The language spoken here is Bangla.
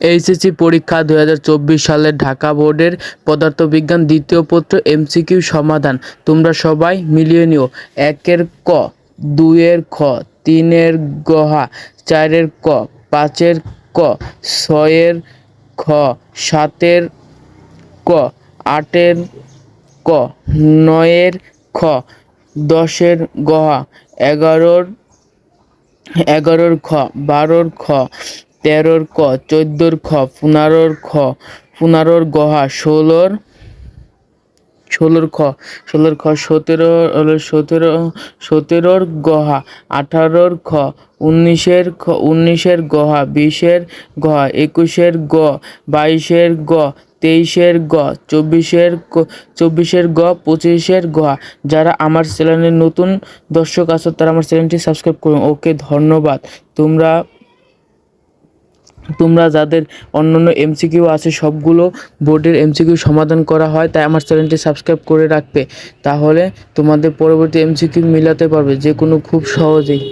এইচএসসি পরীক্ষা দুই হাজার চব্বিশ সালের ঢাকা বোর্ডের পদার্থবিজ্ঞান দ্বিতীয় পত্র এমসিকিউ সমাধান। তোমরা সবাই মিলিয়ে নিও। একের ক, দুইয়ের খ, তিনের গহা, চারের ক, পাঁচের ক, ছয়ের খ, সাতের ক, আটের ক, নয়ের খ, দশের গহা, এগারোর এগারোর খ, বারোর খ তেরোর ক, চোদ্দোর খ, পনেরোর খ, পনেরোর গহা, ষোলোর ষোলোর খ ষোলোর খ, সতেরো সতেরো, সতেরোর গহা, আঠারোর খ, উনিশের খ, উনিশের গহা, বিশের গহা, একুশের গ, বাইশের গ, তেইশের গ, চব্বিশের চব্বিশের গ, পঁচিশের গ যারা আমার চ্যানেলে নতুন দর্শক আছো, তারা আমার চ্যানেলটি সাবস্ক্রাইব করুন। ওকে, ধন্যবাদ। তোমরা তোমরা যাদের অন্য অন্য এমসিকিউ আছে, সবগুলো বোর্ডের এমসিকিউ সমাধান করা হয়, তাই আমার চ্যানেলটি সাবস্ক্রাইব করে রাখবে। তাহলে তোমাদের পরবর্তী এমসিকিউ মিলাতে পারবে যে কোনো খুব সহজেই।